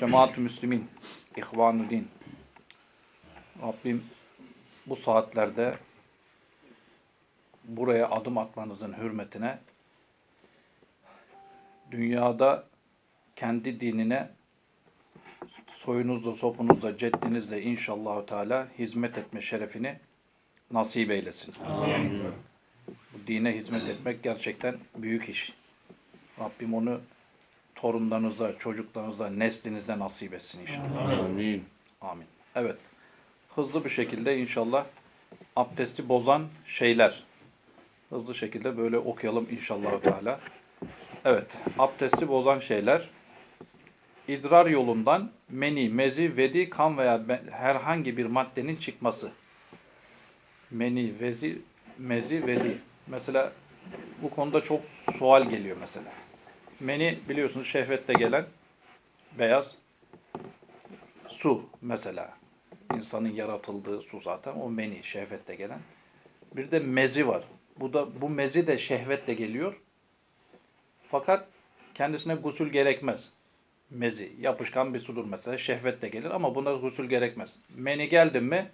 cemaat-ü müslimin, ihvan din. Rabbim bu saatlerde buraya adım atmanızın hürmetine dünyada kendi dinine soyunuzla, sopunuzla, ceddinizle inşallah Teala hizmet etme şerefini nasip eylesin. Bu dine hizmet etmek gerçekten büyük iş. Rabbim onu torunlarınıza, çocuklarınıza, neslinize nasip etsin inşallah. Amin. Amin. Evet. Hızlı bir şekilde inşallah abdesti bozan şeyler. Hızlı şekilde böyle okuyalım inşallah Teala. Evet. Abdesti bozan şeyler. İdrar yolundan meni, mezi, vedi, kan veya herhangi bir maddenin çıkması. Meni, vezi, mezi, vedi. Mesela bu konuda çok sual geliyor mesela. Meni biliyorsunuz şehvetle gelen beyaz su mesela. İnsanın yaratıldığı su zaten o meni şehvetle gelen. Bir de mezi var. Bu da bu mezi de şehvetle geliyor. Fakat kendisine gusül gerekmez. Mezi yapışkan bir sudur mesela şehvetle gelir ama buna gusül gerekmez. Meni geldi mi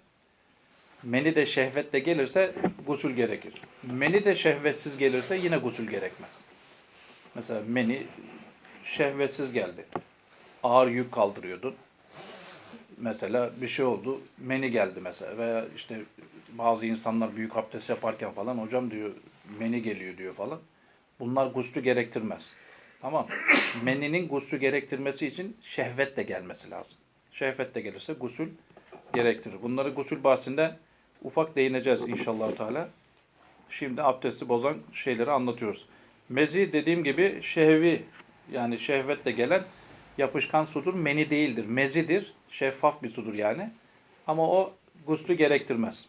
meni de şehvetle gelirse gusül gerekir. Meni de şehvetsiz gelirse yine gusül gerekmez. Mesela meni şehvetsiz geldi. Ağır yük kaldırıyordun mesela bir şey oldu. Meni geldi mesela veya işte bazı insanlar büyük abdest yaparken falan hocam diyor meni geliyor diyor falan. Bunlar guslü gerektirmez. Tamam. Meninin guslü gerektirmesi için şehvet de gelmesi lazım. Şehvet de gelirse gusül gerektirir. Bunları gusül bahsinde ufak değineceğiz inşallah Teala. Şimdi abdesti bozan şeyleri anlatıyoruz. Mezi dediğim gibi şehvi yani şehvetle gelen yapışkan sudur. Meni değildir. Mezidir. Şeffaf bir sudur yani. Ama o guslü gerektirmez.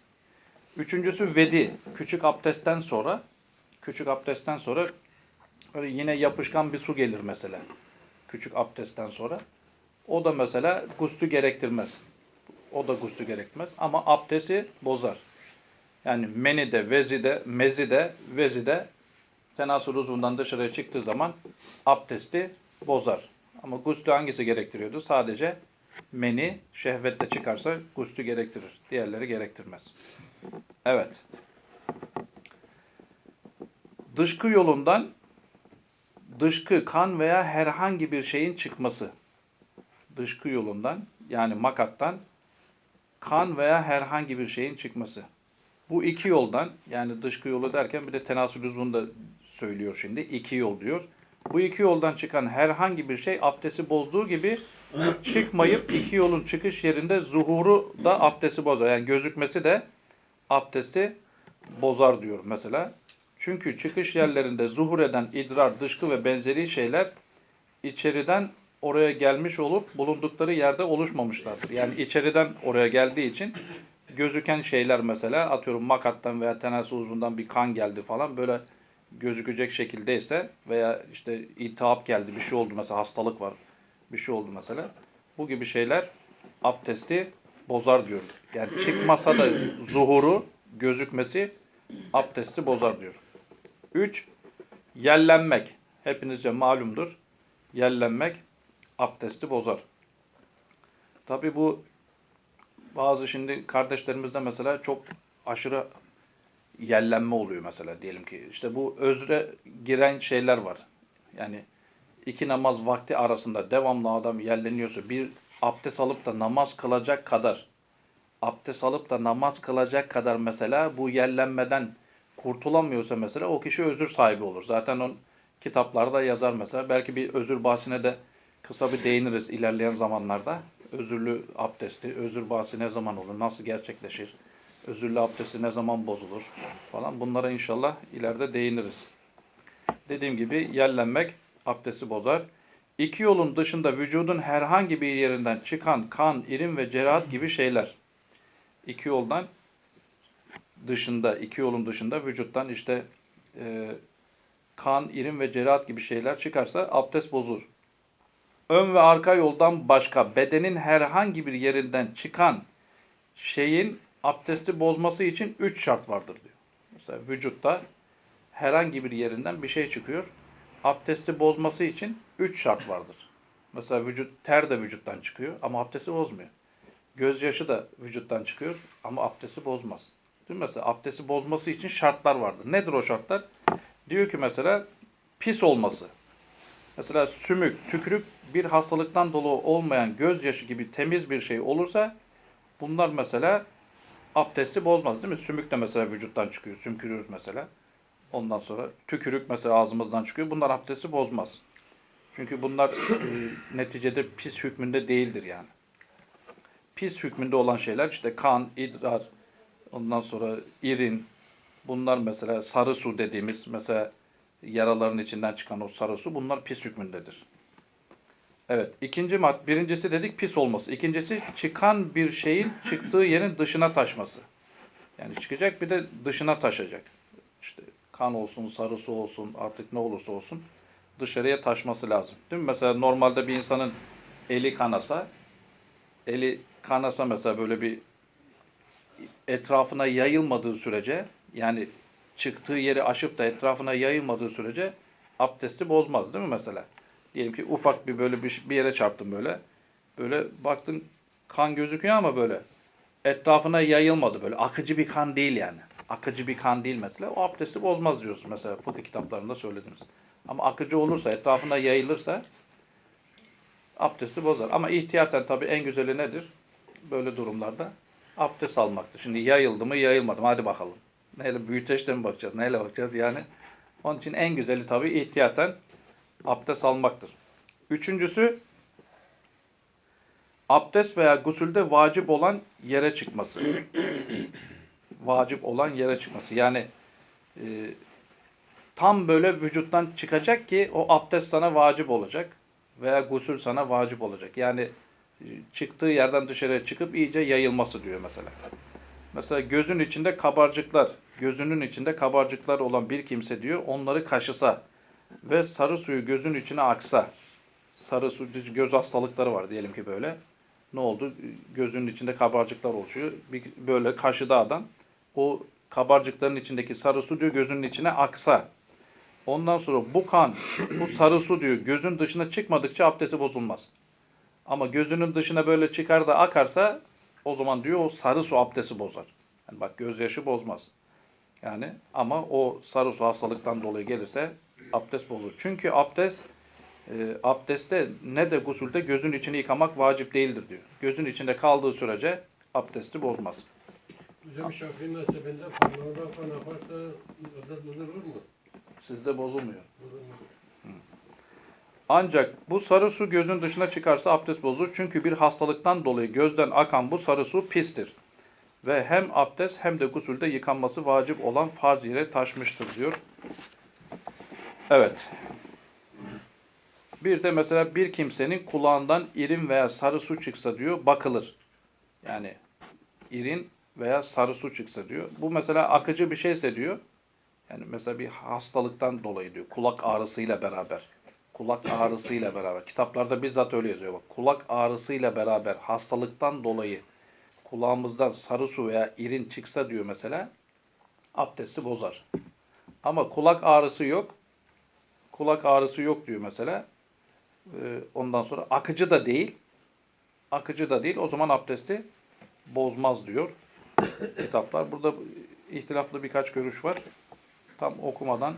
Üçüncüsü vedi. Küçük abdestten sonra küçük abdestten sonra yine yapışkan bir su gelir mesela. Küçük abdestten sonra. O da mesela guslü gerektirmez. O da guslü gerektirmez. Ama abdesti bozar. Yani meni de, vezi de, mezi de, vezi de tenasül uzvundan dışarıya çıktığı zaman abdesti bozar. Ama guslü hangisi gerektiriyordu? Sadece meni şehvetle çıkarsa guslü gerektirir. Diğerleri gerektirmez. Evet. Dışkı yolundan dışkı, kan veya herhangi bir şeyin çıkması. Dışkı yolundan yani makattan kan veya herhangi bir şeyin çıkması. Bu iki yoldan yani dışkı yolu derken bir de tenasül uzvunu söylüyor şimdi. iki yol diyor. Bu iki yoldan çıkan herhangi bir şey abdesti bozduğu gibi çıkmayıp iki yolun çıkış yerinde zuhuru da abdesti bozar. Yani gözükmesi de abdesti bozar diyor mesela. Çünkü çıkış yerlerinde zuhur eden idrar, dışkı ve benzeri şeyler içeriden oraya gelmiş olup bulundukları yerde oluşmamışlardır. Yani içeriden oraya geldiği için gözüken şeyler mesela atıyorum makattan veya tenasül uzvundan bir kan geldi falan böyle gözükecek şekildeyse veya işte iltihap geldi bir şey oldu mesela hastalık var bir şey oldu mesela bu gibi şeyler abdesti bozar diyor. Yani çıkmasa da zuhuru gözükmesi abdesti bozar diyor. 3. Yellenmek. Hepinizce malumdur. Yellenmek abdesti bozar. Tabi bu bazı şimdi kardeşlerimizde mesela çok aşırı yellenme oluyor mesela diyelim ki. işte bu özre giren şeyler var. Yani iki namaz vakti arasında devamlı adam yelleniyorsa bir abdest alıp da namaz kılacak kadar abdest alıp da namaz kılacak kadar mesela bu yellenmeden kurtulamıyorsa mesela o kişi özür sahibi olur. Zaten on kitaplarda yazar mesela. Belki bir özür bahsine de kısa bir değiniriz ilerleyen zamanlarda. Özürlü abdesti, özür bahsi ne zaman olur, nasıl gerçekleşir, özürlü abdesti ne zaman bozulur falan. Bunlara inşallah ileride değiniriz. Dediğim gibi yellenmek abdesti bozar. İki yolun dışında vücudun herhangi bir yerinden çıkan kan, irin ve cerahat gibi şeyler. İki yoldan dışında, iki yolun dışında vücuttan işte e, kan, irin ve cerahat gibi şeyler çıkarsa abdest bozulur. Ön ve arka yoldan başka bedenin herhangi bir yerinden çıkan şeyin abdesti bozması için üç şart vardır diyor. Mesela vücutta herhangi bir yerinden bir şey çıkıyor. Abdesti bozması için üç şart vardır. Mesela vücut ter de vücuttan çıkıyor ama abdesti bozmuyor. Gözyaşı da vücuttan çıkıyor ama abdesti bozmaz. Değil mi? Mesela abdesti bozması için şartlar vardır. Nedir o şartlar? Diyor ki mesela pis olması. Mesela sümük, tükürük bir hastalıktan dolu olmayan gözyaşı gibi temiz bir şey olursa bunlar mesela abdesti bozmaz değil mi? Sümük de mesela vücuttan çıkıyor. Sümkürüyoruz mesela. Ondan sonra tükürük mesela ağzımızdan çıkıyor. Bunlar abdesti bozmaz. Çünkü bunlar e, neticede pis hükmünde değildir yani. Pis hükmünde olan şeyler işte kan, idrar, ondan sonra irin, bunlar mesela sarı su dediğimiz mesela yaraların içinden çıkan o sarı su bunlar pis hükmündedir. Evet. ikinci mad birincisi dedik pis olması. İkincisi çıkan bir şeyin çıktığı yerin dışına taşması. Yani çıkacak bir de dışına taşacak. İşte kan olsun, sarı su olsun, artık ne olursa olsun dışarıya taşması lazım. Değil mi? Mesela normalde bir insanın eli kanasa, eli kanasa mesela böyle bir etrafına yayılmadığı sürece yani çıktığı yeri aşıp da etrafına yayılmadığı sürece abdesti bozmaz değil mi mesela? Diyelim ki ufak bir böyle bir, bir yere çarptın böyle. Böyle baktın kan gözüküyor ama böyle etrafına yayılmadı böyle. Akıcı bir kan değil yani. Akıcı bir kan değil mesela. O abdesti bozmaz diyorsun mesela fıkıh kitaplarında söylediniz. Ama akıcı olursa, etrafına yayılırsa abdesti bozar. Ama ihtiyaten tabii en güzeli nedir? Böyle durumlarda abdest almaktır. Şimdi yayıldı mı, yayılmadı mı? Hadi bakalım. Neyle büyüteçte mi bakacağız? Neyle bakacağız? Yani onun için en güzeli tabii ihtiyaten abdest almaktır. Üçüncüsü abdest veya gusülde vacip olan yere çıkması. vacip olan yere çıkması. Yani e, tam böyle vücuttan çıkacak ki o abdest sana vacip olacak veya gusül sana vacip olacak. Yani e, çıktığı yerden dışarıya çıkıp iyice yayılması diyor mesela. Mesela gözün içinde kabarcıklar, gözünün içinde kabarcıklar olan bir kimse diyor onları kaşısa ve sarı suyu gözün içine aksa. Sarı su göz hastalıkları var diyelim ki böyle. Ne oldu? Gözünün içinde kabarcıklar oluşuyor. Bir, böyle kaşıdı adam. O kabarcıkların içindeki sarı su diyor gözünün içine aksa. Ondan sonra bu kan, bu sarı su diyor gözün dışına çıkmadıkça abdesti bozulmaz. Ama gözünün dışına böyle çıkar da akarsa o zaman diyor o sarı su abdesti bozar. Yani bak gözyaşı bozmaz. Yani ama o sarı su hastalıktan dolayı gelirse abdest bozulur. Çünkü abdest e, abdestte ne de gusülde gözün içini yıkamak vacip değildir diyor. Gözün içinde kaldığı sürece abdesti bozmaz. Hocam Şafii mezhebinde parmağından kan akarsa abdest bozulur mu? Sizde bozulmuyor. Ancak bu sarı su gözün dışına çıkarsa abdest bozulur. Çünkü bir hastalıktan dolayı gözden akan bu sarı su pistir. Ve hem abdest hem de gusülde yıkanması vacip olan farz yere taşmıştır diyor. Evet. Bir de mesela bir kimsenin kulağından irin veya sarı su çıksa diyor bakılır. Yani irin veya sarı su çıksa diyor. Bu mesela akıcı bir şeyse diyor. Yani mesela bir hastalıktan dolayı diyor. Kulak ağrısıyla beraber. Kulak ağrısıyla beraber. Kitaplarda bizzat öyle yazıyor. Bak, kulak ağrısıyla beraber hastalıktan dolayı kulağımızdan sarı su veya irin çıksa diyor mesela abdesti bozar. Ama kulak ağrısı yok. Kulak ağrısı yok diyor mesela. Ee, ondan sonra akıcı da değil. Akıcı da değil. O zaman abdesti bozmaz diyor kitaplar. Burada ihtilaflı birkaç görüş var. Tam okumadan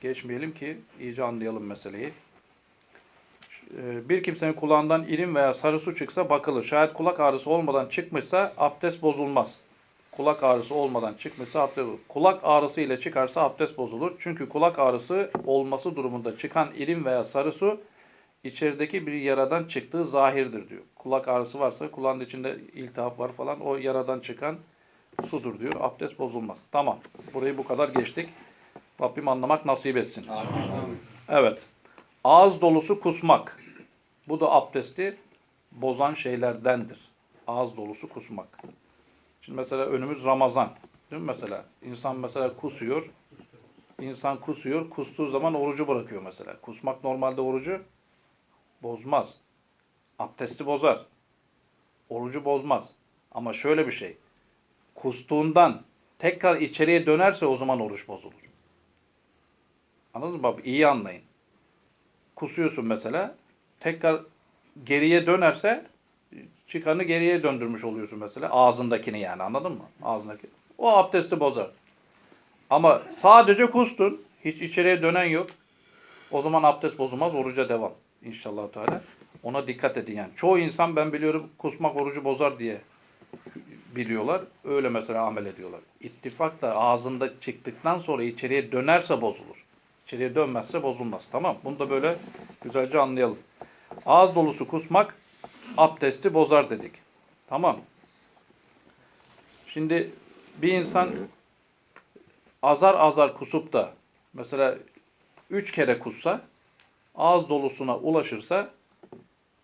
geçmeyelim ki iyice anlayalım meseleyi. Ee, Bir kimsenin kulağından irin veya sarı su çıksa bakılır. Şayet kulak ağrısı olmadan çıkmışsa abdest bozulmaz. Kulak ağrısı olmadan çıkmışsa abdest. Kulak ağrısı ile çıkarsa abdest bozulur. Çünkü kulak ağrısı olması durumunda çıkan irin veya sarı su içerideki bir yaradan çıktığı zahirdir diyor. Kulak ağrısı varsa kulağın içinde iltihap var falan o yaradan çıkan sudur diyor. Abdest bozulmaz. Tamam. Burayı bu kadar geçtik. Rabbim anlamak nasip etsin. Evet. Ağız dolusu kusmak. Bu da abdesti bozan şeylerdendir. Ağız dolusu kusmak. Şimdi mesela önümüz Ramazan. Değil mi mesela? İnsan mesela kusuyor. İnsan kusuyor. Kustuğu zaman orucu bırakıyor mesela. Kusmak normalde orucu bozmaz. Abdesti bozar. Orucu bozmaz. Ama şöyle bir şey. Kustuğundan tekrar içeriye dönerse o zaman oruç bozulur. Anladınız mı? Bak iyi anlayın. Kusuyorsun mesela. tekrar geriye dönerse çıkanı geriye döndürmüş oluyorsun mesela. Ağzındakini yani anladın mı? Ağzındaki. O abdesti bozar. Ama sadece kustun. Hiç içeriye dönen yok. O zaman abdest bozulmaz. Oruca devam. İnşallah Teala. Ona dikkat edin yani. Çoğu insan ben biliyorum kusmak orucu bozar diye biliyorlar. Öyle mesela amel ediyorlar. İttifak da ağzında çıktıktan sonra içeriye dönerse bozulur. İçeriye dönmezse bozulmaz. Tamam. Bunu da böyle güzelce anlayalım. Ağız dolusu kusmak abdesti bozar dedik. Tamam. Şimdi bir insan azar azar kusup da mesela üç kere kussa ağız dolusuna ulaşırsa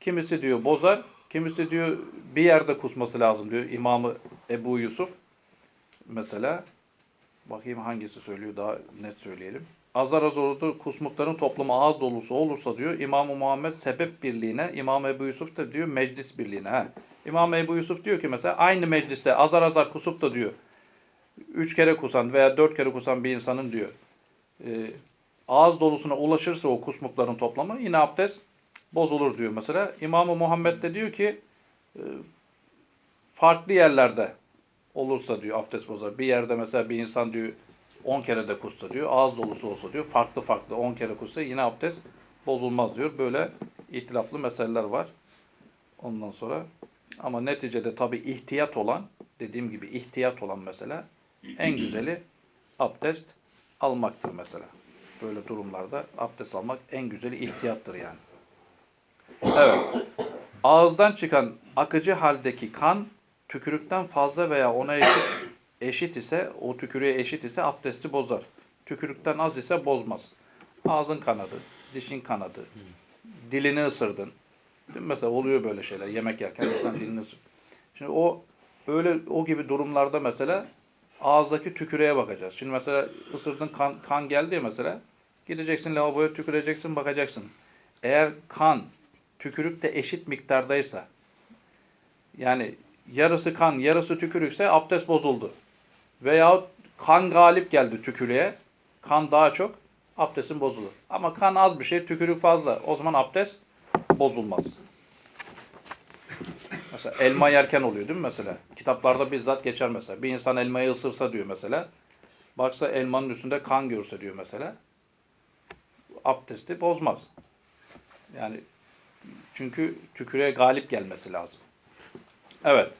kimisi diyor bozar, kimisi diyor bir yerde kusması lazım diyor İmamı Ebu Yusuf. Mesela bakayım hangisi söylüyor daha net söyleyelim. Azar azar oldu kusmukların toplamı ağız dolusu olursa diyor İmam-ı Muhammed sebep birliğine, İmam Ebu Yusuf da diyor meclis birliğine. He. İmam Ebu Yusuf diyor ki mesela aynı mecliste azar azar kusup da diyor üç kere kusan veya dört kere kusan bir insanın diyor e, ağız dolusuna ulaşırsa o kusmukların toplamı yine abdest bozulur diyor mesela. İmam-ı Muhammed de diyor ki e, farklı yerlerde olursa diyor abdest bozar. Bir yerde mesela bir insan diyor 10 kere de kusta diyor. Ağız dolusu olsa diyor. Farklı farklı 10 kere kussa yine abdest bozulmaz diyor. Böyle itilaflı meseleler var. Ondan sonra ama neticede tabi ihtiyat olan dediğim gibi ihtiyat olan mesela en güzeli abdest almaktır mesela. Böyle durumlarda abdest almak en güzeli ihtiyattır yani. Evet. Ağızdan çıkan akıcı haldeki kan tükürükten fazla veya ona eşit, eşit ise, o tükürüğe eşit ise abdesti bozar. Tükürükten az ise bozmaz. Ağzın kanadı, dişin kanadı, dilini ısırdın. Değil mi? Mesela oluyor böyle şeyler. Yemek yerken insan dilini ısır. Şimdi o öyle o gibi durumlarda mesela ağızdaki tükürüğe bakacağız. Şimdi mesela ısırdın kan, kan geldi ya mesela. Gideceksin lavaboya tüküreceksin bakacaksın. Eğer kan tükürük de eşit miktardaysa yani yarısı kan yarısı tükürükse abdest bozuldu. Veyahut kan galip geldi tükürüğe. Kan daha çok abdestin bozulur. Ama kan az bir şey tükürük fazla. O zaman abdest bozulmaz. Mesela elma yerken oluyor değil mi mesela? Kitaplarda bizzat geçer mesela. Bir insan elmayı ısırsa diyor mesela. Baksa elmanın üstünde kan görse diyor mesela. Abdesti bozmaz. Yani çünkü tükürüğe galip gelmesi lazım. Evet.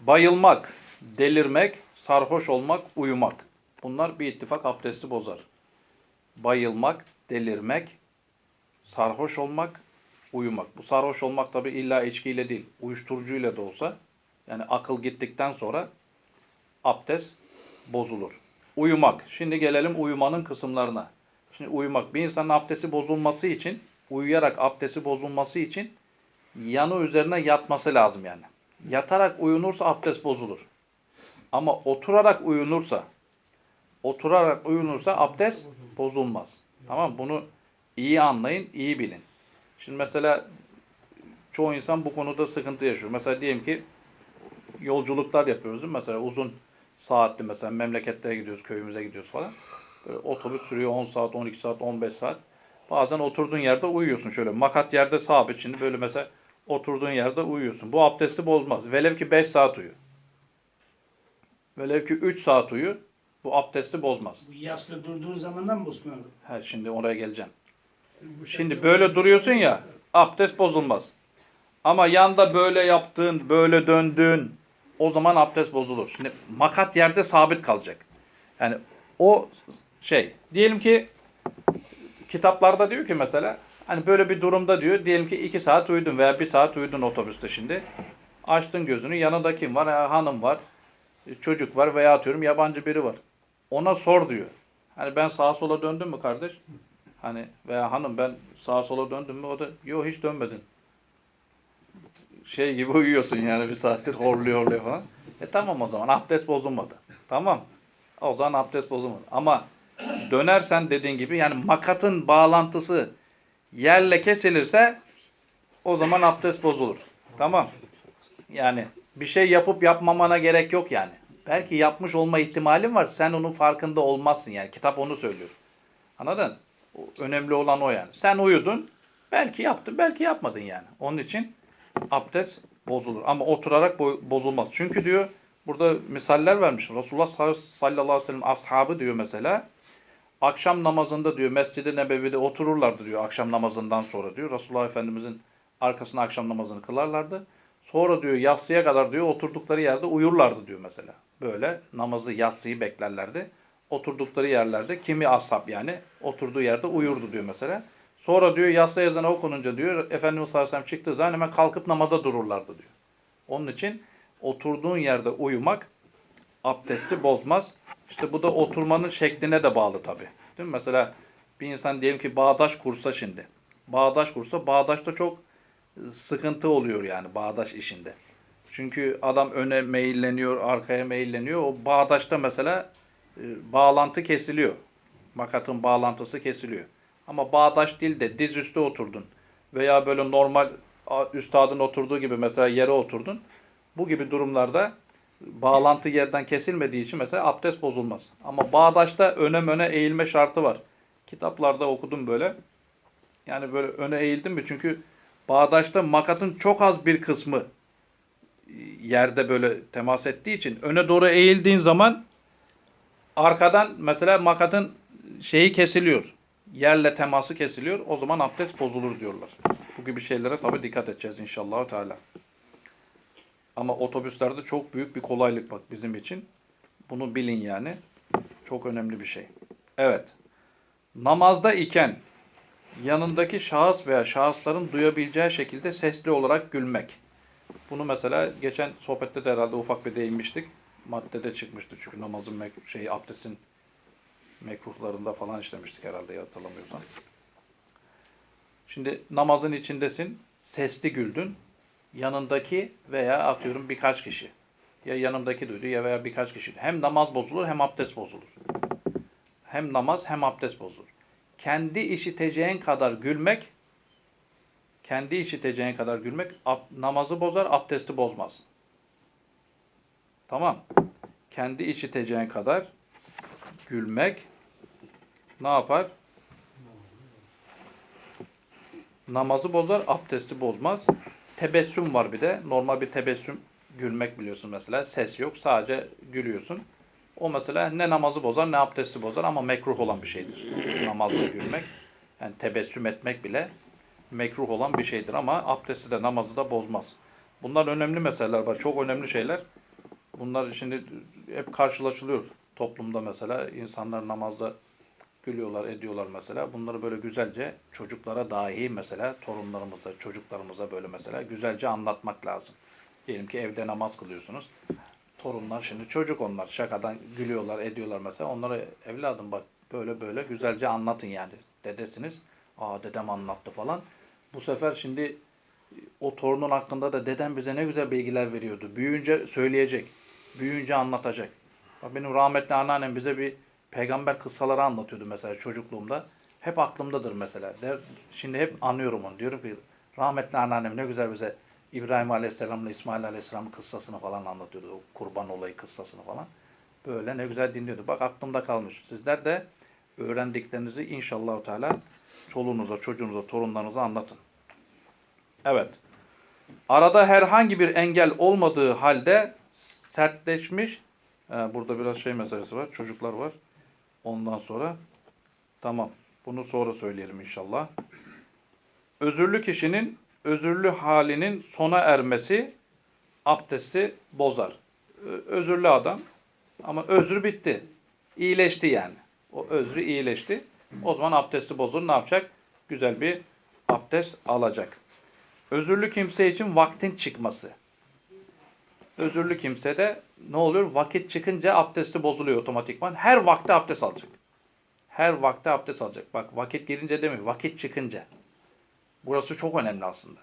Bayılmak, delirmek, sarhoş olmak, uyumak. Bunlar bir ittifak abdesti bozar. Bayılmak, delirmek, sarhoş olmak, uyumak. Bu sarhoş olmak tabi illa içkiyle değil, uyuşturucuyla da olsa yani akıl gittikten sonra abdest bozulur. Uyumak. Şimdi gelelim uyumanın kısımlarına. Şimdi uyumak. Bir insanın abdesti bozulması için, uyuyarak abdesti bozulması için yanı üzerine yatması lazım yani. Yatarak uyunursa abdest bozulur. Ama oturarak uyunursa, oturarak uyunursa abdest bozulmaz. Tamam? Bunu iyi anlayın, iyi bilin. Şimdi mesela çoğu insan bu konuda sıkıntı yaşıyor. Mesela diyelim ki yolculuklar yapıyoruz? Mesela uzun saatli mesela memleketlere gidiyoruz, köyümüze gidiyoruz falan. Böyle otobüs sürüyor 10 saat, 12 saat, 15 saat. Bazen oturduğun yerde uyuyorsun şöyle. Makat yerde sabit şimdi böyle mesela oturduğun yerde uyuyorsun. Bu abdesti bozmaz. Velev ki 5 saat uyu. Velev ki 3 saat uyu. Bu abdesti bozmaz. Bu yaslı durduğu zamandan abi? Ha, şimdi oraya geleceğim. Bu Şimdi böyle duruyorsun ya abdest bozulmaz. Ama yanda böyle yaptın, böyle döndün o zaman abdest bozulur. Şimdi makat yerde sabit kalacak. Yani o şey diyelim ki kitaplarda diyor ki mesela hani böyle bir durumda diyor diyelim ki 2 saat uyudun veya 1 saat uyudun otobüste şimdi. Açtın gözünü yanında kim var? Ha, hanım var, çocuk var veya atıyorum yabancı biri var. Ona sor diyor. Hani ben sağa sola döndüm mü kardeş? Hani veya hanım ben sağa sola döndüm mü? O da yok hiç dönmedin. Şey gibi uyuyorsun yani bir saattir horluyor horluyor falan. E tamam o zaman abdest bozulmadı. Tamam. O zaman abdest bozulmadı. Ama dönersen dediğin gibi yani makatın bağlantısı yerle kesilirse o zaman abdest bozulur. Tamam. Yani bir şey yapıp yapmamana gerek yok yani. Belki yapmış olma ihtimalin var. Sen onun farkında olmazsın yani. Kitap onu söylüyor. Anladın? Önemli olan o yani. Sen uyudun. Belki yaptın, belki yapmadın yani. Onun için abdest bozulur. Ama oturarak bo- bozulmaz. Çünkü diyor burada misaller vermiş. Resulullah sallallahu aleyhi ve sellem ashabı diyor mesela. Akşam namazında diyor Mescid-i Nebevi'de otururlardı diyor akşam namazından sonra diyor. Resulullah Efendimizin arkasına akşam namazını kılarlardı. Sonra diyor yatsıya kadar diyor oturdukları yerde uyurlardı diyor mesela. Böyle namazı yatsıyı beklerlerdi. Oturdukları yerlerde kimi ashab yani oturduğu yerde uyurdu diyor mesela. Sonra diyor yatsı ezanı okununca diyor Efendimiz sallallahu aleyhi çıktığı zaman hemen kalkıp namaza dururlardı diyor. Onun için oturduğun yerde uyumak abdesti bozmaz. İşte bu da oturmanın şekline de bağlı tabi. Değil mi? Mesela bir insan diyelim ki bağdaş kursa şimdi. Bağdaş kursa bağdaşta çok sıkıntı oluyor yani bağdaş işinde. Çünkü adam öne meyilleniyor, arkaya meyilleniyor. O bağdaşta mesela e, bağlantı kesiliyor. Makatın bağlantısı kesiliyor. Ama bağdaş değil de diz üstü oturdun veya böyle normal üstadın oturduğu gibi mesela yere oturdun. Bu gibi durumlarda bağlantı yerden kesilmediği için mesela abdest bozulmaz. Ama bağdaşta öne öne eğilme şartı var. Kitaplarda okudum böyle. Yani böyle öne eğildim mi? Çünkü bağdaşta makatın çok az bir kısmı e, yerde böyle temas ettiği için öne doğru eğildiğin zaman arkadan mesela makatın şeyi kesiliyor. Yerle teması kesiliyor. O zaman abdest bozulur diyorlar. Bu gibi şeylere tabii dikkat edeceğiz inşallah Teala. Ama otobüslerde çok büyük bir kolaylık bak bizim için. Bunu bilin yani. Çok önemli bir şey. Evet. Namazda iken yanındaki şahıs veya şahısların duyabileceği şekilde sesli olarak gülmek. Bunu mesela geçen sohbette de herhalde ufak bir değinmiştik. Maddede çıkmıştı çünkü namazın mek- şey abdestin mekruhlarında falan işlemiştik herhalde ya hatırlamıyorsam. Şimdi namazın içindesin, sesli güldün. Yanındaki veya atıyorum birkaç kişi. Ya yanımdaki duydu ya veya birkaç kişi. Hem namaz bozulur hem abdest bozulur. Hem namaz hem abdest bozulur. Kendi işiteceğin kadar gülmek kendi işiteceğin kadar gülmek namazı bozar, abdesti bozmaz. Tamam. Kendi işiteceğin kadar gülmek ne yapar? Namazı bozar, abdesti bozmaz. Tebessüm var bir de. Normal bir tebessüm gülmek biliyorsun mesela. Ses yok, sadece gülüyorsun. O mesela ne namazı bozar ne abdesti bozar ama mekruh olan bir şeydir. Namazda gülmek. Yani tebessüm etmek bile mekruh olan bir şeydir ama abdesti de namazı da bozmaz. Bunlar önemli meseleler var. Çok önemli şeyler. Bunlar şimdi hep karşılaşılıyor toplumda mesela. insanlar namazda gülüyorlar, ediyorlar mesela. Bunları böyle güzelce çocuklara dahi mesela torunlarımıza, çocuklarımıza böyle mesela güzelce anlatmak lazım. Diyelim ki evde namaz kılıyorsunuz. Torunlar şimdi çocuk onlar. Şakadan gülüyorlar, ediyorlar mesela. Onlara evladım bak böyle böyle güzelce anlatın yani. Dedesiniz. Aa dedem anlattı falan. Bu sefer şimdi o torunun hakkında da dedem bize ne güzel bilgiler veriyordu. Büyüyünce söyleyecek. Büyüyünce anlatacak. Bak benim rahmetli anneannem bize bir peygamber kıssaları anlatıyordu mesela çocukluğumda. Hep aklımdadır mesela. Şimdi hep anıyorum onu. Diyorum ki rahmetli anneannem ne güzel bize İbrahim Aleyhisselam'la İsmail Aleyhisselam'ın kıssasını falan anlatıyordu. O kurban olayı kıssasını falan. Böyle ne güzel dinliyordu. Bak aklımda kalmış. Sizler de öğrendiklerinizi inşallah Teala çoluğunuza, çocuğunuza, torunlarınıza anlatın. Evet. Arada herhangi bir engel olmadığı halde sertleşmiş. Ee, burada biraz şey meselesi var. Çocuklar var. Ondan sonra tamam. Bunu sonra söyleyelim inşallah. Özürlü kişinin özürlü halinin sona ermesi abdesti bozar. Özürlü adam ama özrü bitti. İyileşti yani. O özrü iyileşti. O zaman abdesti bozulur. Ne yapacak? Güzel bir abdest alacak. Özürlü kimse için vaktin çıkması. Özürlü kimse de ne oluyor? Vakit çıkınca abdesti bozuluyor otomatikman. Her vakte abdest alacak. Her vakte abdest alacak. Bak vakit girince demiyor. Vakit çıkınca. Burası çok önemli aslında.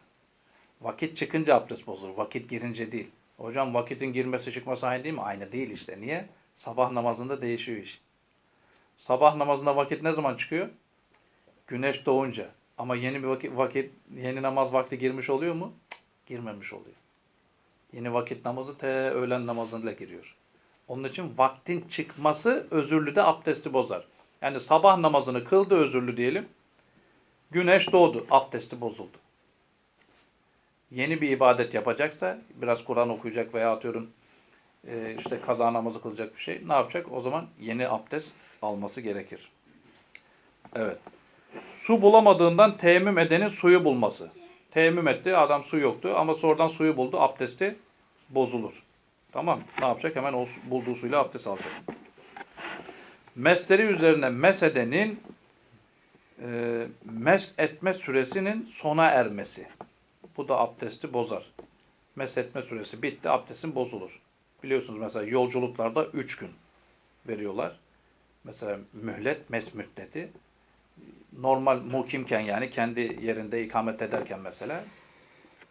Vakit çıkınca abdest bozulur. Vakit girince değil. Hocam vakitin girmesi çıkması aynı değil mi? Aynı değil işte. Niye? Sabah namazında değişiyor iş. Sabah namazında vakit ne zaman çıkıyor? Güneş doğunca. Ama yeni bir vakit, vakit yeni namaz vakti girmiş oluyor mu? Cık, girmemiş oluyor. Yeni vakit namazı te öğlen namazıyla giriyor. Onun için vaktin çıkması özürlü de abdesti bozar. Yani sabah namazını kıldı özürlü diyelim. Güneş doğdu. Abdesti bozuldu. Yeni bir ibadet yapacaksa biraz Kur'an okuyacak veya atıyorum e, işte kaza namazı kılacak bir şey. Ne yapacak? O zaman yeni abdest alması gerekir. Evet. Su bulamadığından teyemmüm edenin suyu bulması. Teyemmüm etti, adam su yoktu ama sonradan suyu buldu, abdesti bozulur. Tamam, ne yapacak? Hemen o bulduğu suyla abdest alacak. Mesleri üzerine mesedenin e, mes etme süresinin sona ermesi. Bu da abdesti bozar. Mes etme süresi bitti, abdestin bozulur. Biliyorsunuz mesela yolculuklarda 3 gün veriyorlar. Mesela mühlet, mes müddeti normal mukimken yani kendi yerinde ikamet ederken mesela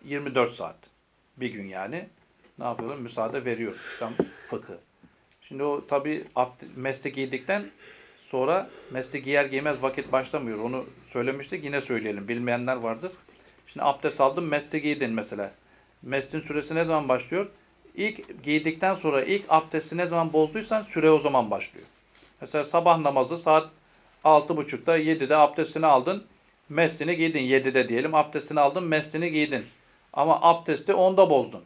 24 saat bir gün yani ne yapıyorlar? Müsaade veriyor İslam fıkı. Şimdi o tabi meslek giydikten sonra meslek giyer giymez vakit başlamıyor. Onu söylemiştik yine söyleyelim. Bilmeyenler vardır. Şimdi abdest aldın meslek giydin mesela. Meslin süresi ne zaman başlıyor? İlk giydikten sonra ilk abdesti ne zaman bozduysan süre o zaman başlıyor. Mesela sabah namazı saat 6.30'da 7'de abdestini aldın. Meslini giydin 7'de diyelim. Abdestini aldın meslini giydin. Ama abdesti 10'da bozdun.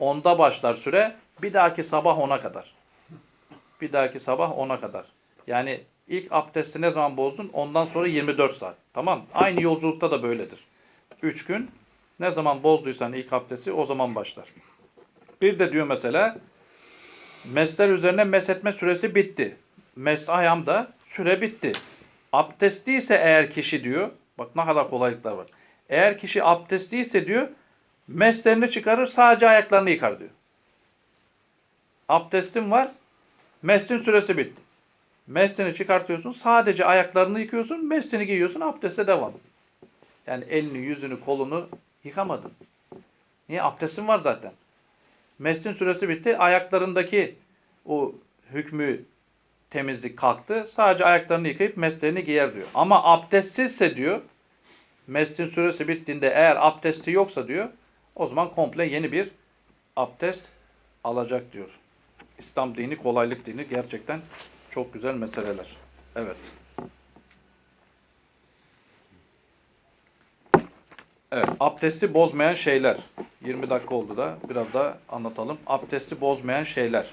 10'da başlar süre. Bir dahaki sabah 10'a kadar. Bir dahaki sabah 10'a kadar. Yani ilk abdesti ne zaman bozdun? Ondan sonra 24 saat. Tamam Aynı yolculukta da böyledir. 3 gün. Ne zaman bozduysan ilk abdesti o zaman başlar. Bir de diyor mesela mesler üzerine mesetme süresi bitti. Mes ayağımda süre bitti. Abdestliyse eğer kişi diyor, bak ne kadar kolaylıklar var. Eğer kişi abdestliyse diyor, meslerini çıkarır sadece ayaklarını yıkar diyor. Abdestin var, meslin süresi bitti. Meslini çıkartıyorsun, sadece ayaklarını yıkıyorsun, meslini giyiyorsun, abdeste devam. Yani elini, yüzünü, kolunu yıkamadın. Niye? Abdestin var zaten. Meslin süresi bitti. Ayaklarındaki o hükmü temizlik kalktı. Sadece ayaklarını yıkayıp meslerini giyer diyor. Ama abdestsizse diyor, meslin süresi bittiğinde eğer abdesti yoksa diyor, o zaman komple yeni bir abdest alacak diyor. İslam dini kolaylık dini gerçekten çok güzel meseleler. Evet. Evet, abdesti bozmayan şeyler. 20 dakika oldu da biraz da anlatalım. Abdesti bozmayan şeyler.